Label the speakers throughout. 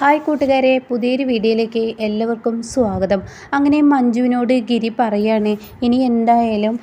Speaker 1: Hi കൂട്ടുകാരെ പുതിയൊരു വീഡിയോയിലേക്ക് എല്ലാവർക്കും സ്വാഗതം. അങ്ങനെ മഞ്ജുവിനോട് ഗിരി പറയാണ് ഇനി എന്തായാലും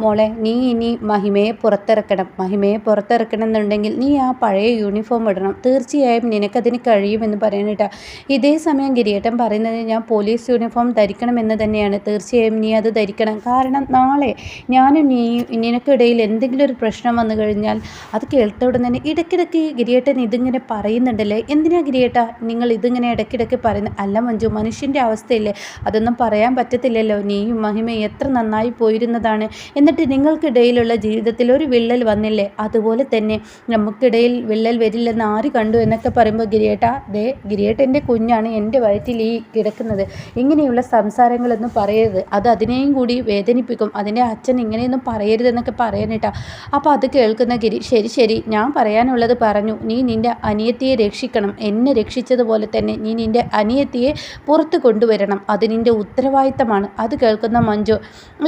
Speaker 1: മോളെ നീ ഇനി മഹിമയെ പുറത്തിറക്കണം. മഹിമയെ പുറത്തിറക്കണം എന്നുണ്ടെങ്കിൽ നീ ആ പഴയ യൂണിഫോം ഇടണം. തീർച്ചയായും നിനക്കതിന് കഴിയുമെന്ന് പറയാനിട്ടാ ഇതേ സമയം ഗിരിയേട്ടൻ പറയുന്നത് ഞാൻ പോലീസ് യൂണിഫോം ധരിക്കണമെന്ന് തന്നെയാണ്. തീർച്ചയായും നീ അത് ധരിക്കണം. കാരണം നാളെ ഞാനും നീ നിനക്കിടയിൽ എന്തെങ്കിലും ഒരു പ്രശ്നം വന്നു കഴിഞ്ഞാൽ അത് ഉടൻ തന്നെ ഇടയ്ക്കിടയ്ക്ക് ഗിരിയേട്ടൻ ഇതിങ്ങനെ പറയുന്നുണ്ടല്ലേ? എന്തിനാ ഗിരിയേട്ട നിങ്ങൾ ഇതിങ്ങനെ ഇടയ്ക്കിടയ്ക്ക് പറയുന്നത് അല്ല മഞ്ജു മനുഷ്യന്റെ അവസ്ഥയില്ലേ? അതൊന്നും പറയാൻ പറ്റത്തില്ലല്ലോ. നീയും മഹിമയും എത്ര നന്നായി പോയിരുന്നതാണ്. എന്നിട്ട് നിങ്ങൾക്കിടയിലുള്ള ജീവിതത്തിൽ ഒരു വിള്ളൽ വന്നില്ലേ? അതുപോലെ തന്നെ നമുക്കിടയിൽ വിള്ളൽ വരില്ലെന്ന് ആര് കണ്ടു? എന്നൊക്കെ പറയുമ്പോൾ ഗിരിയേട്ട ദേ ഗിരിയേട്ടന്റെ കുഞ്ഞാണ്. എന്റെ വയറ്റിൽ ഈ കിടക്കുന്നത്. ഇങ്ങനെയുള്ള സംസാരങ്ങളൊന്നും പറയരുത്. അത് അതിനെയും കൂടി വേദനിപ്പിക്കും. അതിന്റെ അച്ഛൻ ഇങ്ങനെയൊന്നും പറയരുതെന്നൊക്കെ പറയാനിട്ടാ അപ്പോൾ അത് കേൾക്കുന്ന ഗിരി ശരി ശരി. ഞാൻ പറയാനുള്ളത് പറഞ്ഞു. നീ നിന്റെ അനിയത്തിയെ രക്ഷിക്കണം. എന്നെ രക്ഷിച്ചത് പോലെ തന്നെ നീ നിന്റെ അനിയത്തിയെ പുറത്ത് കൊണ്ടുവരണം. അത് നിന്റെ ഉത്തരവാദിത്തമാണ്. അത് കേൾക്കുന്ന മഞ്ജു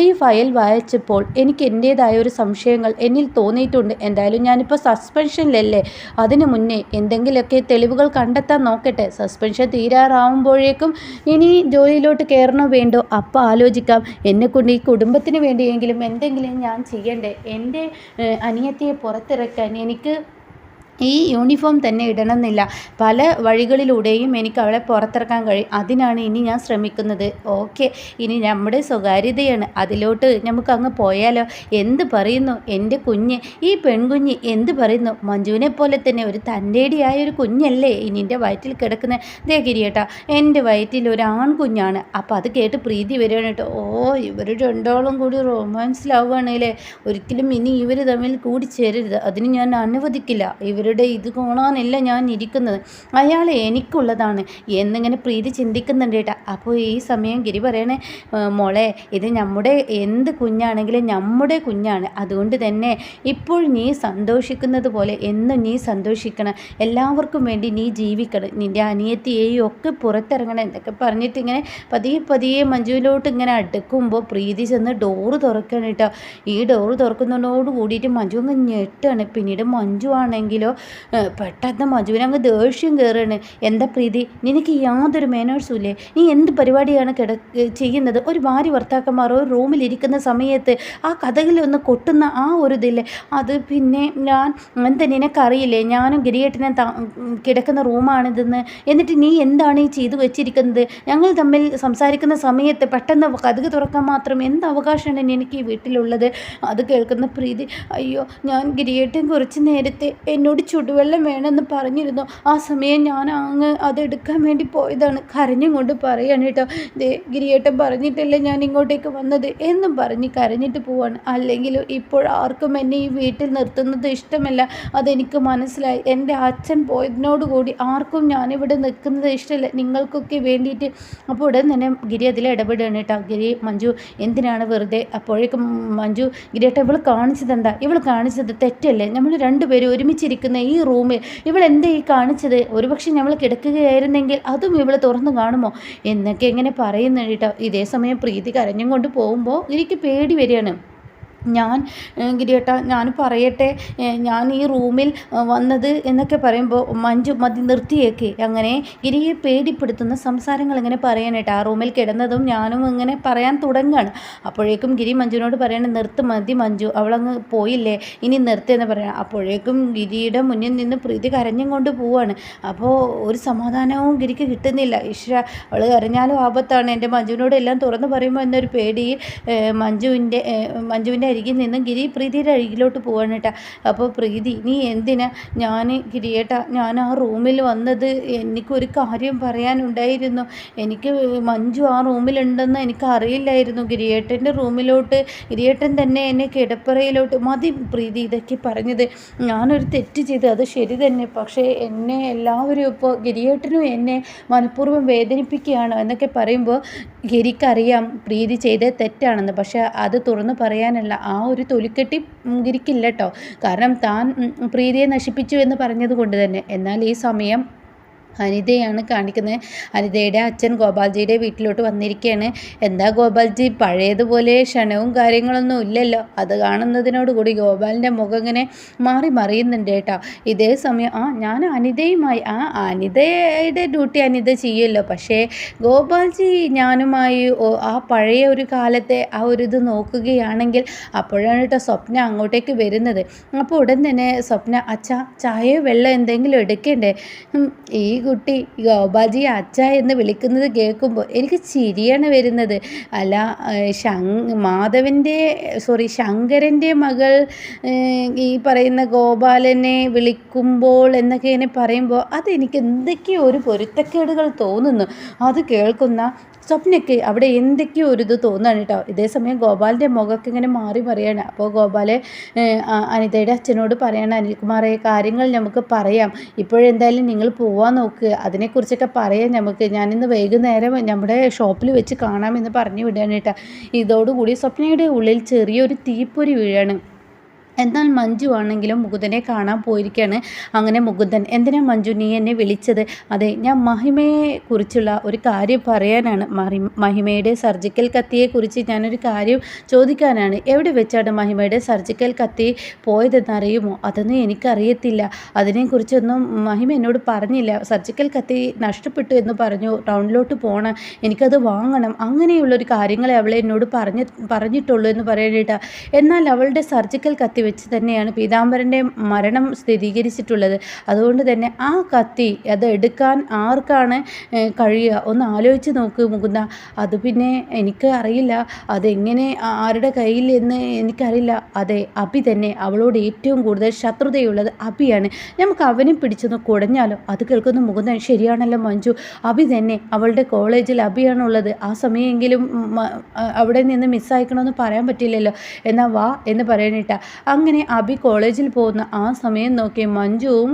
Speaker 1: ഈ ഫയൽ വായിച്ചപ്പോൾ എനിക്ക് എന്റേതായ ഒരു സംശയങ്ങൾ എന്നിൽ തോന്നിയിട്ടുണ്ട്. എന്തായാലും ഞാനിപ്പോൾ സസ്പെൻഷനിലല്ലേ? അതിനു മുന്നേ എന്തെങ്കിലുമൊക്കെ തെളിവുകൾ കണ്ടെത്താൻ നോക്കട്ടെ. സസ്പെൻഷൻ തീരാറാവുമ്പോഴേക്കും ഇനി ജോലിയിലോട്ട് കയറണോ വേണ്ടോ? അപ്പോൾ ആലോചിക്കാം. എന്നെക്കൊണ്ട് ഈ കുടുംബത്തിന് വേണ്ടിയെങ്കിലും എന്തെങ്കിലും ഞാൻ ചെയ്യണ്ടേ? എന്റെ അനിയത്തിയെ പുറത്തിറക്കാൻ എനിക്ക് ഈ യൂണിഫോം തന്നെ ഇടണമെന്നില്ല. പല വഴികളിലൂടെയും എനിക്ക് അവളെ പുറത്തിറക്കാൻ കഴിയും അതിനാണ് ഇനി ഞാൻ ശ്രമിക്കുന്നത്. ഓക്കെ ഇനി നമ്മുടെ സ്വകാര്യതയാണ്. അതിലോട്ട് നമുക്ക് അങ്ങ് പോയാലോ? എന്ത് പറയുന്നു? എന്റെ കുഞ്ഞ് ഈ പെൺകുഞ്ഞ് എന്ത് പറയുന്നു? മഞ്ജുവിനെ പോലെ തന്നെ ഒരു തന്റെടിയായ ഒരു കുഞ്ഞല്ലേ ഇനിന്റെ വയറ്റിൽ കിടക്കുന്ന? ദേ കിരിയേട്ടാ എന്റെ വയറ്റിൽ ഒരു ആൺകുഞ്ഞാണ്. അപ്പോൾ അത് കേട്ട് പ്രീതി വരികയാണ് കേട്ടോ. ഓ ഇവർ രണ്ടോളം കൂടി റൊമാൻസ് റൊമാൻസിലാവുകയാണല്ലേ ഒരിക്കലും ഇനി ഇവർ തമ്മിൽ കൂടി ചേരരുത്. അതിന് ഞാൻ അനുവദിക്കില്ല. ഇവർ അവരുടെ ഇത് കോണാനല്ല ഞാൻ ഇരിക്കുന്നത്. അയാൾ എനിക്കുള്ളതാണ്. എന്നിങ്ങനെ പ്രീതി ചിന്തിക്കുന്നുണ്ട് കേട്ടോ അപ്പോൾ ഈ സമയം ഗിരി പറയണേ മോളെ ഇത് നമ്മുടെ എന്ത് കുഞ്ഞാണെങ്കിലും നമ്മുടെ കുഞ്ഞാണ്. അതുകൊണ്ട് തന്നെ ഇപ്പോൾ നീ സന്തോഷിക്കുന്നത് പോലെ എന്നും നീ സന്തോഷിക്കണം. എല്ലാവർക്കും വേണ്ടി നീ ജീവിക്കണം. നിന്റെ അനിയത്തിയെയും ഒക്കെ പുറത്തിറങ്ങണം. എന്നൊക്കെ പറഞ്ഞിട്ട് ഇങ്ങനെ പതിയെ പതിയെ മഞ്ജുവിലോട്ട് ഇങ്ങനെ അടുക്കുമ്പോൾ പ്രീതി ചെന്ന് ഡോറ് തുറക്കണം കേട്ടോ ഈ ഡോറ് തുറക്കുന്നതോട് കൂടിയിട്ട് മഞ്ജു അങ്ങ് ഞെട്ടാണ്. പിന്നീട് മഞ്ജു ആണെങ്കിലോ പെട്ടെന്ന് മജുവിന് അങ്ങ് ദേഷ്യം കയറുകയാണ്. എന്താ പ്രീതി? നിനക്ക് യാതൊരു മേനേഴ്സും ഇല്ലേ നീ എന്ത് പരിപാടിയാണ് കിട ചെയ്യുന്നത്? ഒരു ഭാര്യ ഭർത്താക്കന്മാർ ഒരു റൂമിലിരിക്കുന്ന സമയത്ത് ആ കഥകളിലൊന്ന് കൊട്ടുന്ന ആ ഒരു ഇതില്ലേ? അത് പിന്നെ ഞാൻ എന്താ നിനക്കറിയില്ലേ? ഞാനും ഗിരിയേട്ടനെ കിടക്കുന്ന റൂമാണിതെന്ന്. എന്നിട്ട് നീ എന്താണ് ഈ ചെയ്തു വെച്ചിരിക്കുന്നത്? ഞങ്ങൾ തമ്മിൽ സംസാരിക്കുന്ന സമയത്ത് പെട്ടെന്ന് കഥക് തുറക്കാൻ മാത്രം എന്ത് അവകാശമാണ് എനിക്ക് ഈ വീട്ടിലുള്ളത്? അത് കേൾക്കുന്ന പ്രീതി അയ്യോ ഞാൻ ഗിരിയേട്ടൻ കുറച്ച് നേരത്തെ എന്നോട് ചുടുവെള്ളം വേണമെന്ന് പറഞ്ഞിരുന്നു. ആ സമയം ഞാൻ അങ്ങ് അതെടുക്കാൻ വേണ്ടി പോയതാണ്. കരഞ്ഞും കൊണ്ട് പറയാണ് കേട്ടോ ദേ ഗിരിയേട്ടൻ പറഞ്ഞിട്ടല്ലേ ഞാൻ ഇങ്ങോട്ടേക്ക് വന്നത്? എന്നും പറഞ്ഞ് കരഞ്ഞിട്ട് പോവാണ്. അല്ലെങ്കിൽ ഇപ്പോൾ ആർക്കും എന്നെ ഈ വീട്ടിൽ നിർത്തുന്നത് ഇഷ്ടമല്ല. അതെനിക്ക് മനസ്സിലായി. എന്റെ അച്ഛൻ പോയതിനോടുകൂടി ആർക്കും ഞാനിവിടെ നിൽക്കുന്നത് ഇഷ്ടമല്ല. നിങ്ങൾക്കൊക്കെ വേണ്ടിയിട്ട്. അപ്പോൾ ഉടൻ തന്നെ ഗിരി അതിൽ ഇടപെടുകയാണ് കേട്ടോ. ഗിരി മഞ്ജു എന്തിനാണ് വെറുതെ? അപ്പോഴേക്കും മഞ്ജു ഗിരിയേട്ടൻ ഇവൾ കാണിച്ചത് എന്താ ഇവൾ കാണിച്ചത് തെറ്റല്ലേ? നമ്മൾ രണ്ടുപേരും ഒരുമിച്ചിരിക്കുന്ന ഈ റൂമിൽ. ഇവൾ എന്താ ഈ കാണിച്ചത്? ഒരുപക്ഷെ നമ്മൾ കിടക്കുകയായിരുന്നെങ്കിൽ അതും ഇവൾ തുറന്നു കാണുമോ? എന്നൊക്കെ എങ്ങനെ പറയുന്നു കേട്ടോ. ഇതേ സമയം പ്രീതി കരഞ്ഞും കൊണ്ട് പോകുമ്പോൾ എനിക്ക് പേടി വരികയാണ്. ഞാൻ ഗിരിയേട്ട ഞാൻ പറയട്ടെ ഞാൻ ഈ റൂമിൽ വന്നത് എന്നൊക്കെ പറയുമ്പോൾ മഞ്ജു മതി നിർത്തിയേക്ക്. അങ്ങനെ ഗിരിയെ പേടിപ്പെടുത്തുന്ന സംസാരങ്ങൾ ഇങ്ങനെ പറയാനായിട്ട് ആ റൂമിൽ കിടന്നതും ഞാനും ഇങ്ങനെ പറയാൻ തുടങ്ങുകയാണ് അപ്പോഴേക്കും ഗിരി മഞ്ജുവിനോട് പറയണേ നിർത്ത് മതി മഞ്ജു അവളങ്ങ് പോയില്ലേ? ഇനി നിർത്തിയെന്ന് പറയണം അപ്പോഴേക്കും ഗിരിയുടെ മുന്നിൽ നിന്ന് പ്രീതി കരഞ്ഞും കൊണ്ട് പോവാണ്. അപ്പോൾ ഒരു സമാധാനവും ഗിരിക്ക് കിട്ടുന്നില്ല. ഈശ്വര അവൾ കരഞ്ഞാലും ആപത്താണ്. എന്റെ മഞ്ജുവിനോട് എല്ലാം തുറന്ന് പറയുമ്പോൾ എന്നൊരു പേടി മഞ്ജുവിന്റെ മഞ്ജുവിന്റെ അരികിൽ നിന്ന് ഗിരി പ്രീതിയുടെ അരികിലോട്ട് പോവാണ് കേട്ടോ. അപ്പോൾ പ്രീതി നീ എന്തിനാ ഞാൻ ഗിരിയേട്ട ഞാൻ ആ റൂമിൽ വന്നത്? എനിക്കൊരു കാര്യം പറയാനുണ്ടായിരുന്നു. എനിക്ക് മഞ്ജു ആ റൂമിലുണ്ടെന്ന് എനിക്ക് അറിയില്ലായിരുന്നു. ഗിരിയേട്ടന്റെ റൂമിലോട്ട് ഗിരിയേട്ടൻ തന്നെ എന്നെ കിടപ്പറയിലോട്ട് മതി പ്രീതി ഇതൊക്കെ പറഞ്ഞത്. ഞാനൊരു തെറ്റ് ചെയ്ത് അത് ശരി തന്നെ. പക്ഷേ എന്നെ എല്ലാവരും ഇപ്പോൾ ഗിരിയേട്ടനും എന്നെ മനഃപൂർവം വേദനിപ്പിക്കുകയാണ് എന്നൊക്കെ പറയുമ്പോൾ ഗിരിക്കറിയാം പ്രീതി ചെയ്തത് തെറ്റാണെന്ന്. പക്ഷേ അത് തുറന്നു പറയാനല്ല. ആ ഒരു തൊലിക്കെട്ടി ഗിരിക്കില്ല കേട്ടോ കാരണം താൻ പ്രീതിയെ നശിപ്പിച്ചു എന്ന് പറഞ്ഞത് കൊണ്ട് തന്നെ. എന്നാൽ ഈ സമയം അനിതയാണ് കാണിക്കുന്നത്. അനിതയുടെ അച്ഛൻ ഗോപാൽജിയുടെ വീട്ടിലോട്ട് വന്നിരിക്കുകയാണ് എന്താ ഗോപാൽജി പഴയതുപോലെ ക്ഷണവും കാര്യങ്ങളൊന്നും ഇല്ലല്ലോ. അത് കാണുന്നതിനോടുകൂടി ഗോപാലിന്റെ മുഖം ഇങ്ങനെ മാറി മറിയുന്നുണ്ട് കേട്ടോ. ഇതേ സമയം ആ ഞാൻ അനിതയുമായി ആ അനിതയുടെ ഡ്യൂട്ടി അനിത ചെയ്യുമല്ലോ. പക്ഷേ ഗോപാൽജി ഞാനുമായി ആ പഴയ ഒരു കാലത്തെ ആ ഒരു ഇത് നോക്കുകയാണെങ്കിൽ അപ്പോഴാണ് കേട്ടോ സ്വപ്ന അങ്ങോട്ടേക്ക് വരുന്നത്. അപ്പോൾ ഉടൻ തന്നെ സ്വപ്ന അച്ഛ ചായയോ വെള്ളം എന്തെങ്കിലും എടുക്കണ്ടേ? ഈ കുട്ടി ഗോപാജി അച്ഛ എന്ന് വിളിക്കുന്നത് കേൾക്കുമ്പോൾ എനിക്ക് ചിരിയാണ് വരുന്നത്. അല്ല ശങ് മാധവന്റെ സോറി ശങ്കരന്റെ മകൾ ഈ പറയുന്ന ഗോപാലനെ വിളിക്കുമ്പോൾ എന്നൊക്കെ ഇങ്ങനെ പറയുമ്പോൾ അതെനിക്ക് എന്തൊക്കെയോ ഒരു പൊരുത്തക്കേടുകൾ തോന്നുന്നു. അത് കേൾക്കുന്ന സ്വപ്നയ്ക്ക് അവിടെ എന്തൊക്കെയോ ഒരു ഇത് തോന്നുകയാണ് കേട്ടോ. ഇതേസമയം ഗോപാലിന്റെ മുഖമൊക്കെ ഇങ്ങനെ മാറി മറിയാണ്. അപ്പോൾ ഗോപാലെ അനിതയുടെ അച്ഛനോട് പറയണം അനിൽകുമാറെ കാര്യങ്ങൾ നമുക്ക് പറയാം. ഇപ്പോഴെന്തായാലും നിങ്ങൾ പോവാൻ നോക്കുക അതിനെക്കുറിച്ചൊക്കെ പറയാം നമുക്ക്. ഞാനിന്ന് വൈകുന്നേരം നമ്മുടെ ഷോപ്പിൽ വെച്ച് കാണാമെന്ന് പറഞ്ഞു വിടുകയാണ് കേട്ടോ. ഇതോടുകൂടി സ്വപ്നയുടെ ഉള്ളിൽ ചെറിയൊരു തീപ്പൊരി വീഴാണ്. എന്നാൽ മഞ്ജു ആണെങ്കിലും മുകുന്ദനെ കാണാൻ പോയിരിക്കുകയാണ് അങ്ങനെ മുകുന്ദൻ എന്തിനാ മഞ്ജു നീ എന്നെ വിളിച്ചത്? അതെ ഞാൻ മഹിമയെ കുറിച്ചുള്ള ഒരു കാര്യം പറയാനാണ്. മഹിമയുടെ സർജിക്കൽ കത്തിയെക്കുറിച്ച് ഞാനൊരു കാര്യം ചോദിക്കാനാണ്. എവിടെ വെച്ചാണ് മഹിമയുടെ സർജിക്കൽ കത്തി പോയതെന്ന് അറിയുമോ അതൊന്നും എനിക്കറിയത്തില്ല. അതിനെക്കുറിച്ചൊന്നും മഹിമ എന്നോട് പറഞ്ഞില്ല. സർജിക്കൽ കത്തി നഷ്ടപ്പെട്ടു എന്ന് പറഞ്ഞു ടൗണിലോട്ട് പോകണം എനിക്കത് വാങ്ങണം അങ്ങനെയുള്ളൊരു കാര്യങ്ങളെ അവളെ എന്നോട് പറഞ്ഞ് പറഞ്ഞിട്ടുള്ളൂ എന്ന് പറയാനായിട്ടാണ് എന്നാൽ അവളുടെ സർജിക്കൽ കത്തി വെച്ച് തന്നെയാണ് പീതാംബരന്റെ മരണം സ്ഥിരീകരിച്ചിട്ടുള്ളത്. അതുകൊണ്ട് തന്നെ ആ കത്തി അത് എടുക്കാൻ ആർക്കാണ് കഴിയുക? ഒന്ന് ആലോചിച്ച് നോക്ക് മുകുന്ദ. അത് പിന്നെ എനിക്ക് അറിയില്ല. അതെങ്ങനെ ആരുടെ കയ്യിൽ എന്ന് എനിക്കറിയില്ല. അതെ അഭി തന്നെ അവളോട് ഏറ്റവും കൂടുതൽ ശത്രുതയുള്ളത് അഭിയാണ്. നമുക്ക് അവനെ പിടിച്ചൊന്ന് കുടഞ്ഞാലോ? അത് കേൾക്കുന്ന മുകുന്ദൻ. ശരിയാണല്ലോ മഞ്ജു. അഭി തന്നെ അവളുടെ കോളേജിൽ അഭിയാണുള്ളത്. ആ സമയമെങ്കിലും അവിടെ നിന്ന് മിസ്സായിക്കണമെന്ന് പറയാൻ പറ്റില്ലല്ലോ. എന്നാൽ വാ എന്ന് പറയാനിട്ട. അങ്ങനെ അബി കോളേജിൽ പോകുന്ന ആ സമയം നോക്കി മഞ്ജുവും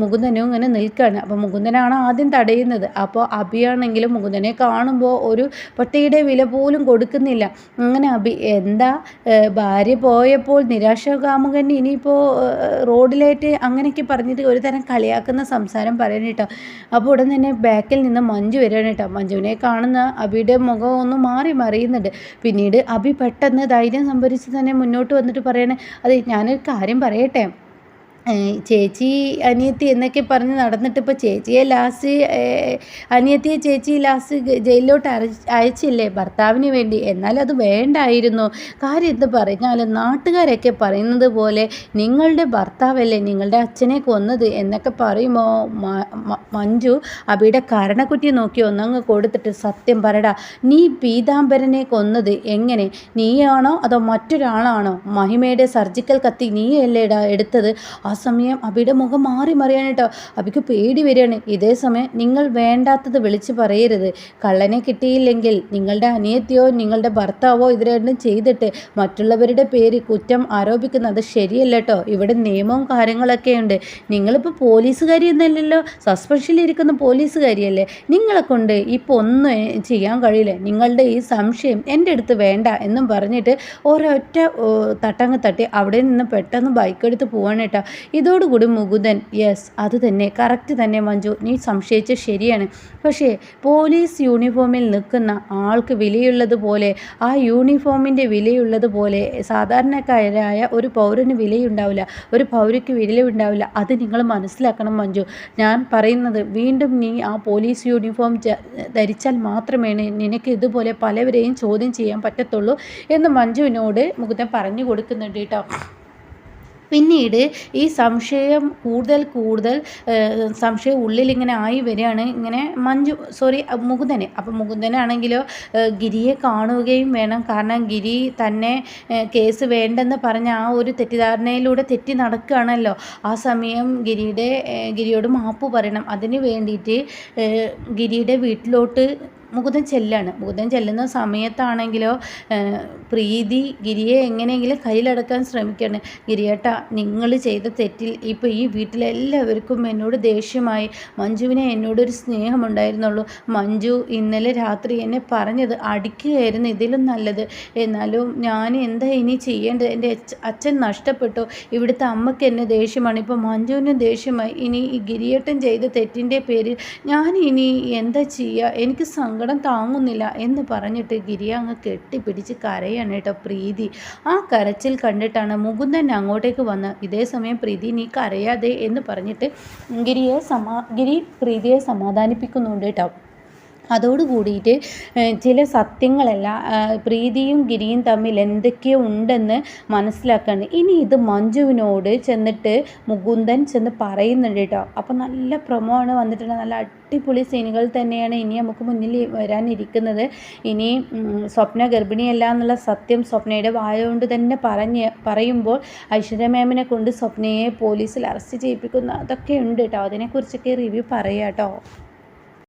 Speaker 1: മുകുന്ദനും ഇങ്ങനെ നിൽക്കുകയാണ്. അപ്പോൾ മുകുന്ദനാണ് ആദ്യം തടയുന്നത്. അപ്പോൾ അബിയാണെങ്കിലും മുകുന്ദനെ കാണുമ്പോൾ ഒരു പട്ടിയുടെ വില പോലും കൊടുക്കുന്നില്ല. അങ്ങനെ അബി എന്താ ഭാര്യ പോയപ്പോൾ നിരാശകാമുകൻ ഇനിയിപ്പോൾ റോഡിലേറ്റ് അങ്ങനെയൊക്കെ പറഞ്ഞിട്ട് ഒരു തരം കളിയാക്കുന്ന സംസാരം പറയാൻ കേട്ടോ. അപ്പോൾ ഉടൻ തന്നെ ബാക്കിൽ നിന്ന് മഞ്ജു വരികയാണ് കേട്ടോ. മഞ്ജുവിനെ കാണുന്ന അബിയുടെ മുഖം ഒന്ന് മാറി മറിയുന്നുണ്ട്. പിന്നീട് അബി പെട്ടെന്ന് ധൈര്യം സംഭരിച്ച് തന്നെ മുന്നോട്ട് വന്നിട്ട് പറയണേ അതെ ഞാനൊരു കാര്യം പറയട്ടെ? ചേച്ചി അനിയത്തി എന്നൊക്കെ പറഞ്ഞ് നടന്നിട്ട് ഇപ്പോൾ ചേച്ചിയെ ലാസ്റ്റ് അനിയത്തിയെ ചേച്ചി ലാസ്റ്റ് ജയിലിലോട്ട് അയച്ചില്ലേ ഭർത്താവിന് വേണ്ടി? എന്നാൽ അത് വേണ്ടായിരുന്നു. കാര്യം എന്ത് പറഞ്ഞാൽ നാട്ടുകാരൊക്കെ പറയുന്നത് പോലെ നിങ്ങളുടെ ഭർത്താവല്ലേ നിങ്ങളുടെ അച്ഛനെ കൊന്നത് എന്നൊക്കെ പറയുമ്പോൾ മഞ്ജു അബിയുടെ കരണക്കുറ്റി നോക്കി ഒന്നങ്ങ് കൊടുത്തിട്ട് സത്യം പറയടാ നീ പീതാംബരനെ കൊന്നത് എങ്ങനെ? നീയാണോ അതോ മറ്റൊരാളാണോ? മഹിമയുടെ സർജിക്കൽ കത്തി നീയല്ലേടാ എടുത്തത്? ആ സമയം അബിയുടെ മുഖം മാറി മറിയാണ് കേട്ടോ അബിക്ക് പേടി വരികയാണ്. ഇതേ സമയം നിങ്ങൾ വേണ്ടാത്തത് വിളിച്ച് പറയരുത്. കള്ളനെ കിട്ടിയില്ലെങ്കിൽ നിങ്ങളുടെ അനിയത്തിയോ നിങ്ങളുടെ ഭർത്താവോ ഇത് രണ്ടും ചെയ്തിട്ട് മറ്റുള്ളവരുടെ പേര് കുറ്റം ആരോപിക്കുന്നത് ശരിയല്ല കേട്ടോ ഇവിടെ നിയമവും കാര്യങ്ങളൊക്കെ ഉണ്ട്. നിങ്ങളിപ്പോൾ പോലീസുകാരി എന്നല്ലല്ലോ. സസ്പെൻഷനിലിരിക്കുന്ന പോലീസുകാരിയല്ലേ? നിങ്ങളെ കൊണ്ട് ഇപ്പോൾ ഒന്നും ചെയ്യാൻ കഴിയില്ല. നിങ്ങളുടെ ഈ സംശയം എന്റെ അടുത്ത് വേണ്ട എന്നും പറഞ്ഞിട്ട് ഒരൊറ്റ തട്ടങ്ങ് തട്ടി അവിടെ നിന്ന് പെട്ടെന്ന് ബൈക്ക് എടുത്ത് പോവാണ് കേട്ടോ ഇതോടുകൂടി മുകുന്ദൻ യെസ് അത് തന്നെ കറക്റ്റ് തന്നെ മഞ്ജു നീ സംശയിച്ച ശരിയാണ്. പക്ഷേ പോലീസ് യൂണിഫോമിൽ നിൽക്കുന്ന ആൾക്ക് വിലയുള്ളതുപോലെ ആ യൂണിഫോമിന്റെ വിലയുള്ളതുപോലെ സാധാരണക്കാരായ ഒരു പൗരന് വിലയുണ്ടാവില്ല ഒരു പൗരയ്ക്ക് വിലയുണ്ടാവില്ല. അത് നിങ്ങൾ മനസ്സിലാക്കണം മഞ്ജു. ഞാൻ പറയുന്നത് വീണ്ടും നീ ആ പോലീസ് യൂണിഫോം ധരിച്ചാൽ മാത്രമേ നിനക്ക് ഇതുപോലെ പലവരെയും ചോദ്യം ചെയ്യാൻ പറ്റത്തുള്ളൂ എന്ന് മഞ്ജുവിനോട് മുകുന്ദൻ പറഞ്ഞു കൊടുക്കുന്നുണ്ട് കേട്ടോ. പിന്നീട് ഈ സംശയം കൂടുതൽ കൂടുതൽ സംശയം ഉള്ളിൽ ഇങ്ങനെ ആയി വരികയാണ്. ഇങ്ങനെ മഞ്ജു സോറി മുകുന്ദന്. അപ്പം മുകുന്ദനാണെങ്കിലോ ഗിരിയെ കാണുകയും വേണം. കാരണം ഗിരി തന്നെ കേസ് വേണ്ടെന്ന് പറഞ്ഞ ആ ഒരു തെറ്റിദ്ധാരണയിലൂടെ തെറ്റി നടക്കുകയാണല്ലോ. ആ സമയം ഗിരിയുടെ ഗിരിയോട് മാപ്പ് പറയണം. അതിന് വേണ്ടിയിട്ട് ഗിരിയുടെ വീട്ടിലോട്ട് മുകുന്ദൻ ചെല്ലാണ്. മുകുന്ദൻ ചെല്ലുന്ന സമയത്താണെങ്കിലോ പ്രീതി ഗിരിയെ എങ്ങനെയെങ്കിലും കയ്യിലടക്കാൻ ശ്രമിക്കുകയാണ് ഗിരിയേട്ട നിങ്ങൾ ചെയ്ത തെറ്റിൽ ഇപ്പോൾ ഈ വീട്ടിലെല്ലാവർക്കും എന്നോട് ദേഷ്യമായി. മഞ്ജുവിനെ എന്നോടൊരു സ്നേഹമുണ്ടായിരുന്നുള്ളൂ. മഞ്ജു ഇന്നലെ രാത്രി എന്നെ പറഞ്ഞത് അടിക്കുകയായിരുന്നു ഇതിലും നല്ലത്. എന്നാലും ഞാൻ എന്താ ഇനി ചെയ്യേണ്ടത്? എന്റെ അച്ഛൻ നഷ്ടപ്പെട്ടു. ഇവിടുത്തെ അമ്മയ്ക്ക് എന്നെ ദേഷ്യമാണ്. ഇപ്പോൾ മഞ്ജുവിന് ദേഷ്യമായി. ഇനി ഈ ഗിരിയേട്ടൻ ചെയ്ത തെറ്റിന്റെ പേരിൽ ഞാൻ ഇനി എന്താ ചെയ്യുക എനിക്ക് സങ്കടം താങ്ങുന്നില്ല എന്ന് പറഞ്ഞിട്ട് ഗിരി അങ്ങ് കെട്ടിപ്പിടിച്ച് കരയാണ് കേട്ടോ പ്രീതി. ആ കരച്ചിൽ കണ്ടിട്ടാണ് മുകുന്ദൻ അങ്ങോട്ടേക്ക് വന്ന് ഇതേ സമയം പ്രീതി നീ കരയാതെ എന്ന് പറഞ്ഞിട്ട് ഗിരിയെ സമാ ഗിരി പ്രീതിയെ സമാധാനിപ്പിക്കുന്നുണ്ട് കേട്ടോ. അതോട് കൂടിയിട്ട് ചില സത്യങ്ങളല്ല പ്രീതിയും ഗിരിയും തമ്മിൽ എന്തൊക്കെയോ ഉണ്ടെന്ന് മനസ്സിലാക്കാണ്. ഇനി ഇത് മഞ്ജുവിനോട് ചെന്നിട്ട് മുകുന്ദൻ ചെന്ന് പറയുന്നുണ്ട് കേട്ടോ. അപ്പോൾ നല്ല പ്രൊമോ ആണ് വന്നിട്ടുള്ളത്. നല്ല അടിപൊളി സീനുകൾ തന്നെയാണ് ഇനി നമുക്ക് മുന്നിൽ വരാനിരിക്കുന്നത്. ഇനി സ്വപ്ന ഗർഭിണിയല്ല എന്നുള്ള സത്യം സ്വപ്നയുടെ വായ കൊണ്ട് തന്നെ പറഞ്ഞ് പറയുമ്പോൾ ഐശ്വര്യ മാമിനെ കൊണ്ട് സ്വപ്നയെ പോലീസിൽ അറസ്റ്റ് ചെയ്യിപ്പിക്കുന്ന. അതൊക്കെ ഉണ്ട് കേട്ടോ. അതിനെക്കുറിച്ചൊക്കെ റിവ്യൂ പറയാം കേട്ടോ.